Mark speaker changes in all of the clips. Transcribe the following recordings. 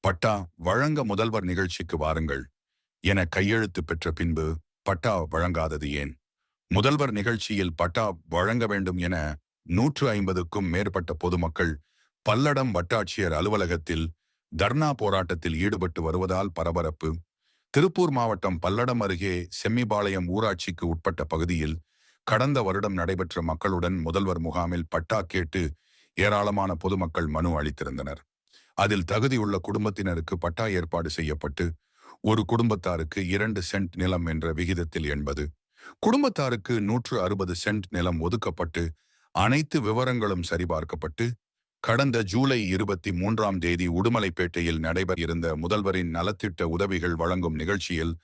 Speaker 1: பட்டா வழங்க முதல்வர் நிகழ்ச்சிக்கு வாருங்கள். என கையெழுத்து பெற்ற பின்பு பட்டா வழங்காதது ஏன்? முதல்வர் நிகழ்ச்சியில் பட்டா வழங்க வேண்டும் என நூற்று ஐம்பதுக்கும் மேற்பட்ட பொதுமக்கள் பல்லடம் வட்டாட்சியர் அலுவலகத்தில் தர்ணா போராட்டத்தில் ஈடுபட்டு வருவதால் பரபரப்பு. திருப்பூர் மாவட்டம் பல்லடம் அருகே செம்மிபாளையம் ஊராட்சிக்கு உட்பட்ட பகுதியில் கடந்த வருடம் நடைபெற்ற மக்களுடன் முதல்வர் முகாமில் பட்டா கேட்டு ஏராளமான பொதுமக்கள் மனு அளித்திருந்தனர். அதில் தகுதியுள்ள குடும்பத்தினருக்கு பட்டா ஏற்பாடு செய்யப்பட்டு ஒரு குடும்பத்தாருக்கு இரண்டு சென்ட் நிலம் என்ற விகிதத்தில் என்பது. குடும்பத்தாருக்கு நூற்று அறுபது சென்ட் நிலம் ஒதுக்கப்பட்டு அனைத்து விவரங்களும் சரிபார்க்கப்பட்டு கடந்த ஜூலை இருபத்தி மூன்றாம் தேதி உடுமலைப்பேட்டையில் நடைபெற இருந்த முதல்வரின் நலத்திட்ட உதவிகள் வழங்கும் நிகழ்ச்சியில்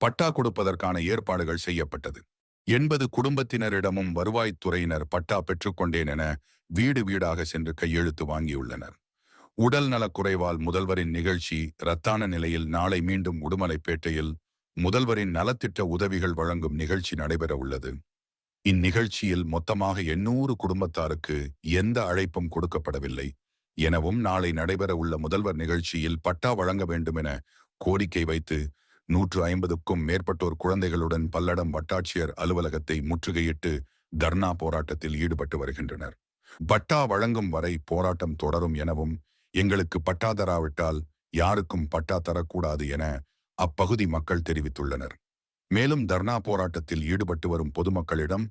Speaker 1: பட்டா கொடுப்பதற்கான ஏற்பாடுகள் செய்யப்பட்டது. எண்பது குடும்பத்தினரிடமும் வருவாய்த்துறையினர் பட்டா பெற்றுக்கொண்டேன் என வீடு வீடாக சென்று கையெழுத்து வாங்கியுள்ளனர். உடல் நலக்குறைவால் முதல்வரின் நிகழ்ச்சி ரத்தான நிலையில் நாளை மீண்டும் உடுமலைப்பேட்டையில் முதல்வரின் நலத்திட்ட உதவிகள் வழங்கும் நிகழ்ச்சி நடைபெற உள்ளது. இந்நிகழ்ச்சியில் மொத்தமாக எண்ணூறு குடும்பத்தாருக்கு எந்த அழைப்பும் கொடுக்கப்படவில்லை. எனவும் நாளை நடைபெற உள்ள முதல்வர் நிகழ்ச்சியில் பட்டா வழங்க வேண்டும் என கோரிக்கை வைத்து நூற்று ஐம்பதுக்கும் மேற்பட்டோர் குழந்தைகளுடன் பல்லடம் வட்டாட்சியர் அலுவலகத்தை முற்றுகையிட்டு தர்ணா போராட்டத்தில் ஈடுபட்டு வருகின்றனர். பட்டா வழங்கும் வரை போராட்டம் தொடரும் எனவும் எங்களுக்கு பட்டா தராவிட்டால் யாருக்கும் பட்டா தரக்கூடாது என அப்பகுதி மக்கள் தெரிவித்துள்ளனர். மேலும் தர்ணா போராட்டத்தில் ஈடுபட்டு வரும் பொதுமக்களிடம்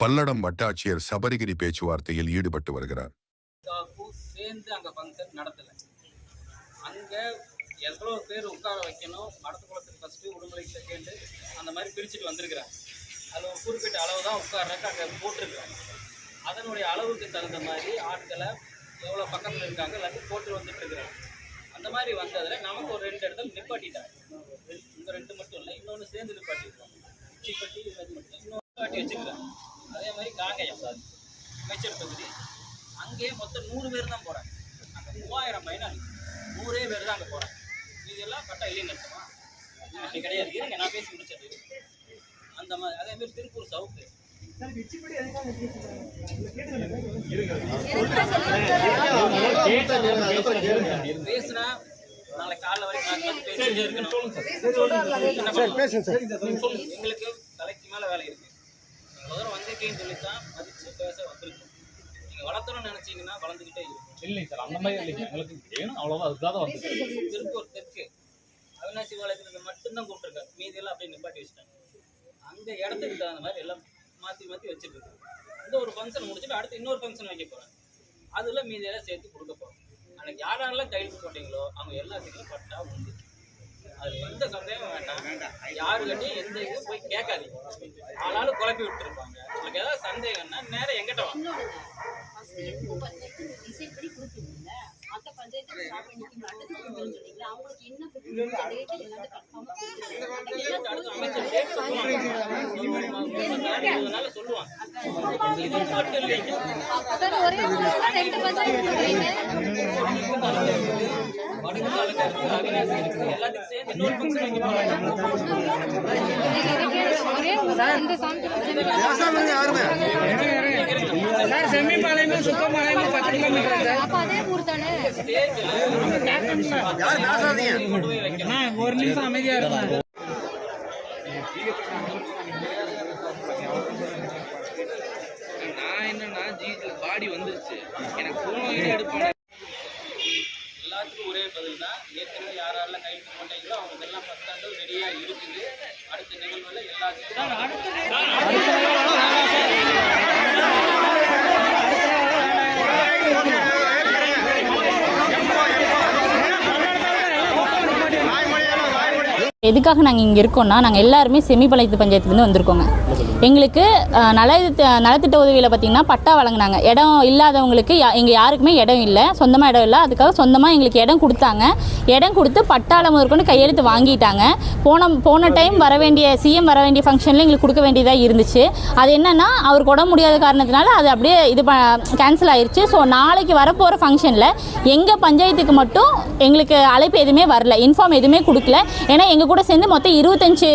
Speaker 1: பல்லடம் வட்டாட்சியர் சபரிகிரி பேச்சுவார்த்தையில் ஈடுபட்டு வருகிறார்.
Speaker 2: சேர்ந்து அங்கே ஃபங்க்ஷன் நடத்தலை. அங்கே எவ்வளோ பேர் உட்கார வைக்கணும்? மடத்து குளத்துக்கு ஃபஸ்ட்டு உடுமலை செகண்டு அந்த மாதிரி பிரிச்சுட்டு வந்திருக்கிறாங்க அதில் ஒரு குறிப்பிட்ட அளவு தான் உட்கார்றக்கு அங்கே போட்டிருக்கிறாங்க அதனுடைய அளவுக்கு தகுந்த மாதிரி ஆட்களை எவ்வளோ பக்கத்தில் இருக்காங்க எல்லாத்தையும் போட்டு வந்துட்டு இருக்கிறாங்க அந்த மாதிரி வந்ததில் நமக்கு ஒரு ரெண்டு இடத்துல நிப்பாட்டிட்டாங்க. இந்த ரெண்டு மட்டும் இல்லை இன்னொன்று சேர்ந்து நிப்பாட்டிருக்காங்க உச்சிப்பட்டி இது மட்டும். இன்னொன்று நிப்பாட்டி வச்சுருக்காங்க அதே மாதிரி காங்கயம் அமைச்சர் தொகுதி. அங்கேயே மொத்தம் நூறு பேர் தான் போகிறாங்க அங்கே மூவாயிரம் பயனாளி நூறே பேர் தான் அங்கே போகிறாங்க இதெல்லாம் கரெக்டாக இல்லைன்னு அர்த்தமா அப்படி கிடையாது. இருங்க நான் பேசி முடிச்சது அந்த மாதிரி அதே மாதிரி திருப்பூர் சவுத்து பேசுனா நாளைக்கு காலைல வரைக்கும்? எங்களுக்கு தலைக்கு மேல வேலை இருக்கு. முதல்ல வந்திருக்கேன்னு சொல்லி தான் மதிச்சு பேச வந்திருக்கோம். நீங்க வளர்த்தணும்னு நினைச்சீங்கன்னா வளர்ந்துக்கிட்டே இருக்கும்.
Speaker 3: இல்லைங்க சார் அந்த மாதிரி இல்லைங்க எங்களுக்கு வேணும் அவ்வளோதான் அதுக்காக வந்து
Speaker 2: திருப்பூர் தெற்கு. அவினாசி பாளையத்துக்கு மட்டும்தான் கூப்பிட்டுருக்காங்க மீதி எல்லாம் அப்படியே நிப்பாட்டி வச்சுட்டாங்க. அங்க இடத்துக்கு தகுந்த மாதிரி எல்லாம் மாத்தி மாத்தி வச்சிருக்கு இந்த ஒரு ஃபங்க்ஷன் முடிச்சுட்டு அடுத்து இன்னொரு ஃபங்க்ஷன் வைக்க போறாங்க அதுல மீதி எல்லாம் சேர்த்து கொடுக்க போறோம். அன்னைக்கு யாரெல்லாம் கையெழுத்து போட்டீங்களோ அவங்க எல்லாத்துக்கும் பட்டா உண்டு. அது எந்த சந்தேகம் வேண்டாம். யாருக்கிட்டையும் எந்த இதுவும் போய் கேட்காதீங்க. ஆளாலும் குழப்பி விட்டுருப்பாங்க. உங்களுக்கு ஏதாவது சந்தேகம்னா நேரம் எங்கிட்ட வாங்க.
Speaker 4: டிசைட் பண்ணி கொடுத்துருந்தீங்க மற்ற பஞ்சாயத்துல ஸ்டார்ட் பண்ணி அடுத்து கொடுக்குறேன்னு சொன்னீங்களா அவங்களுக்கு என்ன கொடுக்கணும் டேட் எல்லாத்தையும்
Speaker 2: அடுத்து
Speaker 4: ஒரே ரெண்டு பஞ்சாயத்து கொடுக்குறீங்க
Speaker 2: வடக்கு
Speaker 5: பத்து கிலோமீட்டர்
Speaker 4: அப்ப அதே ஊர் தானே
Speaker 5: ஒரு நிமிஷம் அமைதியா இருக்கும்
Speaker 6: நான் என்னன்னா ஜிஹெச்ல பாடி வந்துருச்சு. எனக்கு ஃபோன்
Speaker 2: எல்லாத்துக்கும் ஒரே பதில் தான். ஏற்கனவே யாரெல்லாம் கையெழுத்து போட்டீங்களோ அவங்க எல்லாம் பத்தாண்டு ரெடியா இருக்குது. அடுத்த நிகழ்வுல எல்லாத்துக்கும்
Speaker 7: எதுக்காக நாங்கள் இங்கே இருக்கோம்னா நாங்கள் எல்லாருமே செமிபாளையத்து பஞ்சாயத்துலேருந்து வந்திருக்கோங்க. எங்களுக்கு நல நலத்திட்ட உதவியில் பார்த்தீங்கன்னா பட்டா வழங்கினாங்க. இடம் இல்லாதவங்களுக்கு யா எங்கள் யாருக்குமே இடம் இல்லை. சொந்தமாக இடம் இல்லை. அதுக்காக சொந்தமாக எங்களுக்கு இடம் கொடுத்தாங்க. இடம் கொடுத்து பட்டாள முதற்கொண்டு கையெழுத்து வாங்கிட்டாங்க. போன போன டைம் வர வேண்டிய சிஎம் வர வேண்டிய ஃபங்க்ஷனில் எங்களுக்கு கொடுக்க வேண்டியதாக இருந்துச்சு. அது என்னன்னா அவருக்கு உடம்பு முடியாத காரணத்தினால அது அப்படியே இது ப கேன்சல் ஆயிடுச்சு ஸோ நாளைக்கு வரப்போகிற ஃபங்க்ஷனில் எங்கள் பஞ்சாயத்துக்கு மட்டும் எங்களுக்கு அழைப்பு எதுவுமே வரல. இன்ஃபார்ம் எதுவுமே கொடுக்கல. ஏன்னா எங்கள் கூட சேர்ந்து மொத்தம் இருபத்தஞ்சு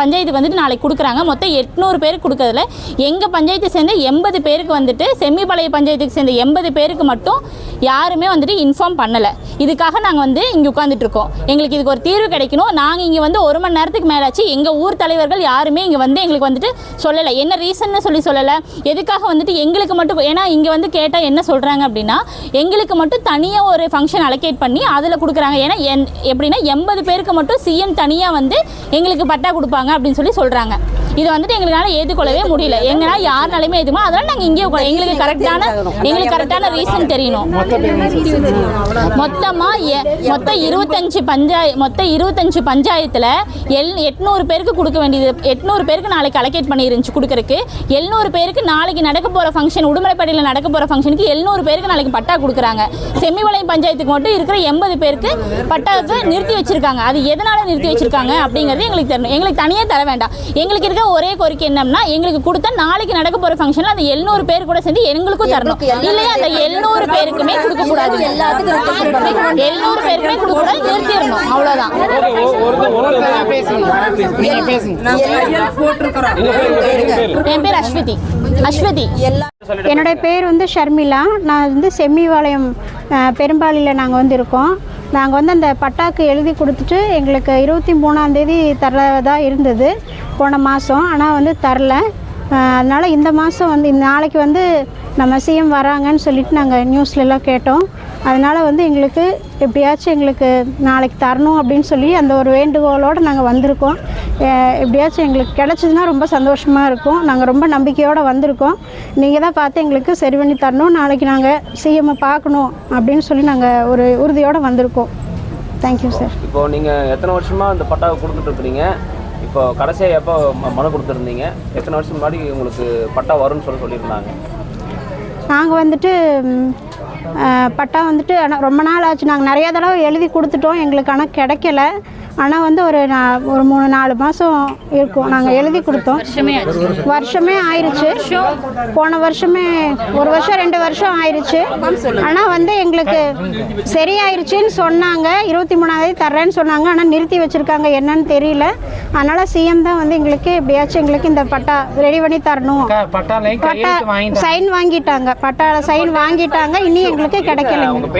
Speaker 7: பஞ்சாயத்துக்கு வந்துட்டு நாளைக்கு கொடுக்குறாங்க. மொத்தம் எட் எட்நூறு பேருக்கு கொடுக்கறதுல எங்கள் பஞ்சாயத்தை சேர்ந்த எண்பது பேருக்கு வந்துட்டு செம்மிபாளைய பஞ்சாயத்துக்கு சேர்ந்த எண்பது பேருக்கு மட்டும் யாருமே வந்துட்டு இன்ஃபார்ம் பண்ணலை. இதுக்காக நாங்கள் வந்து இங்கே உட்காந்துட்ருக்கோம் எங்களுக்கு இதுக்கு ஒரு தீர்வு கிடைக்கணும். நாங்கள் இங்கே வந்து ஒரு மணி நேரத்துக்கு மேலாச்சு. எங்கள் ஊர் தலைவர்கள் யாருமே இங்கே வந்து எங்களுக்கு வந்துட்டு சொல்லலை. என்ன ரீசன்னு சொல்லி சொல்லலை. எதுக்காக வந்துட்டு எங்களுக்கு மட்டும் ஏன்னா இங்கே வந்து கேட்டால் என்ன சொல்கிறாங்க அப்படின்னா எங்களுக்கு மட்டும் தனியாக ஒரு ஃபங்க்ஷன் அலோகேட் பண்ணி அதில் கொடுக்குறாங்க. ஏன்னா என் எப்படின்னா எண்பது பேருக்கு மட்டும் சிஎம் தனியாக வந்து எங்களுக்கு பட்டா கொடுப்பாங்க அப்படின்னு சொல்லி சொல்கிறாங்க இது வந்துட்டு எங்களால் ஏற்றுக்கொள்ளவே முடியல. எங்களால் யாருனாலுமே ஏற்றுமா அதனால நாங்கள் இங்கே எங்களுக்கு கரெக்டான எங்களுக்கு கரெக்டான ரீசன் தெரியணும் மொத்தமாக மொத்தம் இருபத்தஞ்சு பஞ்சாய மொத்தம் இருபத்தஞ்சு பஞ்சாயத்தில் எல் எட்நூறு பேருக்கு கொடுக்க வேண்டியது. எட்நூறு பேருக்கு நாளைக்கு அலோகேட் பண்ணிருந்துச்சு கொடுக்கறக்கு எழுநூறு பேருக்கு நாளைக்கு நடக்க போகிற ஃபங்க்ஷன் உடுமலைப்பேட்டையில் நடக்க போகிற ஃபங்க்ஷனுக்கு எழுநூறு பேருக்கு நாளைக்கு பட்டா கொடுக்குறாங்க. செம்மிவளையம் பஞ்சாயத்துக்கு மட்டும் இருக்கிற எண்பது பேருக்கு பட்டாவுக்கு நிறுத்தி வச்சிருக்காங்க. அது எதனால் நிறுத்தி வச்சிருக்காங்க அப்படிங்கிறது எங்களுக்கு தெரியணும். எங்களுக்கு தனியாக தர வேண்டாம். எங்களுக்கு இருக்க ஒரே கோரிக்கை என்னன்னா எங்களுக்கு கொடுத்தா நாளைக்கு நடக்க போகிற ஃபங்க்ஷனில் அந்த எழுநூறு பேர் கூட சேர்ந்து எங்களுக்கும் தரணும். இல்லையா? அந்த எழுநூறு பேருக்குமே கொடுக்கக்கூடாது. எழுநூறு பேருக்குமே கொடுக்கக்கூடாது. நிறுத்திடணும் அவ்வளோதான் என் பேர் அஸ்வதி. அஸ்வதி.
Speaker 8: என்னுடைய பேர் வந்து ஷர்மிளா. நான் வந்து செம்மிபாளையம் அஹ், பெரும்பாலியில் நாங்கள் வந்து இருக்கோம். நாங்கள் வந்து அந்த பட்டாக்கு எழுதி கொடுத்துட்டு எங்களுக்கு இருபத்தி மூணாந்தேதி தரதாக இருந்தது. போன மாதம் ஆனால் வந்து தரல. அதனால் இந்த மாதம் வந்து இந்த நாளைக்கு வந்து நம்ம சிஎம் வராங்கன்னு சொல்லிட்டு நாங்கள் நியூஸ்லலாம் கேட்டோம். அதனால் வந்து எங்களுக்கு எப்படியாச்சும் எங்களுக்கு நாளைக்கு தரணும் அப்படின்னு சொல்லி அந்த ஒரு வேண்டுகோளோடு நாங்கள் வந்திருக்கோம். எப்படியாச்சும் எங்களுக்கு கிடச்சிதுன்னா ரொம்ப சந்தோஷமாக இருக்கும். நாங்கள் ரொம்ப நம்பிக்கையோடு வந்திருக்கோம். நீங்கள் தான் பார்த்து எங்களுக்கு சரி பண்ணி தரணும். நாளைக்கு நாங்கள் சிஎம்மை பார்க்கணும் அப்படின்னு சொல்லி நாங்கள் ஒரு உறுதியோடு வந்திருக்கோம். தேங்க்யூ சார்
Speaker 9: இப்போ நீங்கள் எத்தனை வருஷமாக அந்த பட்டாவை கொடுத்துட்டு இருக்கிறீங்க? இப்போ கடைசியாக எப்போ மனு கொடுத்துருந்தீங்க? எத்தனை வருஷம் முன்னாடி உங்களுக்கு பட்டா வரும்னு சொல்லி சொல்லியிருந்தாங்க?
Speaker 8: நாங்கள் வந்துட்டு பட்டா வந்துட்டு ஆனால் ரொம்ப நாள் ஆச்சு. நாங்கள் நிறையா தடவை எழுதி கொடுத்துட்டோம். எங்களுக்கு ஆனால் கிடைக்கல. ஆனால் வந்து ஒரு நா- ஒரு மூணு நாலு மாதம் இருக்கும். நாங்கள் எழுதி கொடுத்தோம். வருஷமே ஆயிருச்சு. போன வருஷமே ஒரு வருஷம் ரெண்டு வருஷம் ஆயிருச்சு. ஆனால் வந்து எங்களுக்கு சரியாயிருச்சுன்னு சொன்னாங்க. இருபத்தி மூணாந்தேதி தர்றேன்னு சொன்னாங்க. ஆனால் நிறுத்தி வச்சுருக்காங்க. என்னன்னு தெரியல. அதனால் சிஎம் தான் வந்து எங்களுக்கு எப்படியாச்சும் எங்களுக்கு இந்த பட்டா ரெடி பண்ணி தரணும். பட்டா சைன் வாங்கிட்டாங்க. பட்டால சைன் வாங்கிட்டாங்க. இனி எங்களுக்கு கிடைக்கலைங்க.